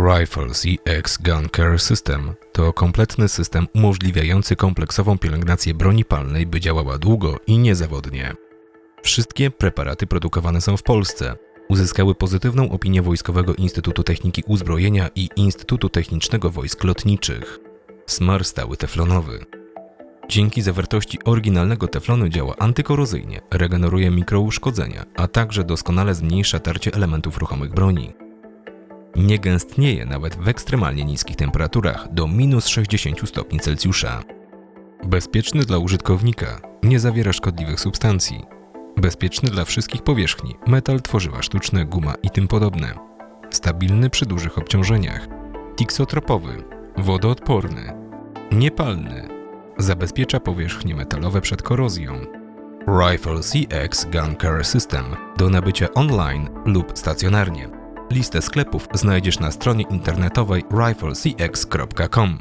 Rifle CX Gun Care System to kompletny system umożliwiający kompleksową pielęgnację broni palnej, by działała długo i niezawodnie. Wszystkie preparaty produkowane są w Polsce. Uzyskały pozytywną opinię Wojskowego Instytutu Techniki Uzbrojenia i Instytutu Technicznego Wojsk Lotniczych. Smar stały teflonowy. Dzięki zawartości oryginalnego teflonu działa antykorozyjnie, regeneruje mikrouszkodzenia, a także doskonale zmniejsza tarcie elementów ruchomych broni. Nie gęstnieje nawet w ekstremalnie niskich temperaturach do minus 60 stopni Celsjusza. Bezpieczny dla użytkownika, nie zawiera szkodliwych substancji. Bezpieczny dla wszystkich powierzchni, metal, tworzywa sztuczne, guma i tym podobne. Stabilny przy dużych obciążeniach. Tiksotropowy, wodoodporny, niepalny. Zabezpiecza powierzchnie metalowe przed korozją. Rifle CX Gun Care System do nabycia online lub stacjonarnie. Listę sklepów znajdziesz na stronie internetowej riflecx.com.